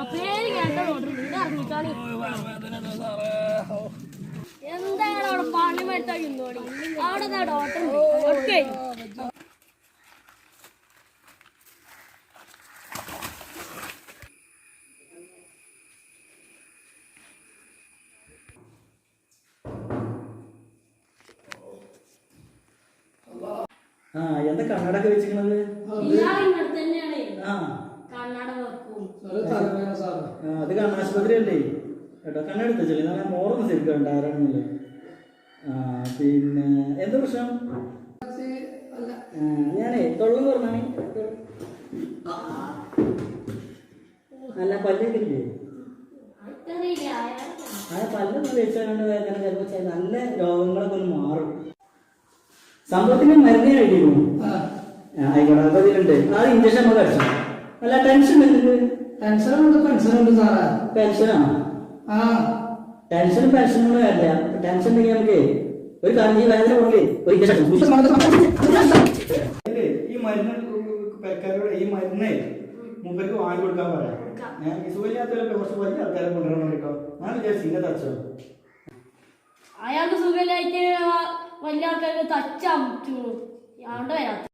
അപ്പേര് കേട്ട ഇറങ്ങിക്കാണി എന്താണ് അവിടെ പണി വരുത്താൻ ഇന്നോടി അവിടെ ഡോട്ടർ ഓക്കെ. ആ എന്താ കണ്ണടൊക്കെ വെച്ചിരിക്കണത്? ആ, അത് കണ്ണാശുപത്രി അല്ലേ കേട്ടോ കണ്ണെടുത്ത ചെല്ലി നല്ല മോറൊന്നും ശരിക്കും ഉണ്ടായിരുന്നില്ല പിന്നെ എന്താ പ്രശ്നം? ഞാനേ തൊള്ളം പറഞ്ഞാണ് അല്ല പല്ലൊക്കെ ഇല്ലേ? ആ പല്ലൊന്നും വെച്ചാണ്ട് വേദന ചിലപ്പോൾ നല്ല രോഗങ്ങളൊക്കെ ഒന്ന് മാറും. സംഭവത്തിന് മരുന്ന് കഴിക്കുന്നു ആ, ആയിക്കോട്ടെ അപ്പൊ ഇതിലുണ്ട്. ആ ഇഞ്ചക്ഷൻ നമുക്ക് അടിച്ചു. അല്ല ടെൻഷൻ ടെൻഷൻ ഉണ്ട് പെൻഷൻ ഉണ്ട് സാറേ. പെൻഷനാണ് ആ. ടെൻഷനും പെൻഷനും കൂടെ വരില്ല. ടെൻഷൻ ഉണ്ടെങ്കിൽ നമുക്ക് ഒരു കാര്യം ഈ വേദന കൊണ്ട് ഒരു ഈ മരുന്ന് പെരക്കാരോട് ഈ മരുന്ന് മൂപ്പർക്ക് വാങ്ങി കൊടുക്കാൻ പറയാം. ഞാൻ സുഖമില്ലാത്തവരൊക്കെ കുറച്ച് വലിയ ആൾക്കാരെ കൊണ്ടുവരണം കേട്ടോ ഞാൻ വിചാരിച്ചു ഇങ്ങനെ തച്ചോ. അയാൾക്ക് സുഖമില്ലായിട്ട് വലിയ ആൾക്കാർക്ക് തച്ചാ അതുകൊണ്ട് വരാത്ത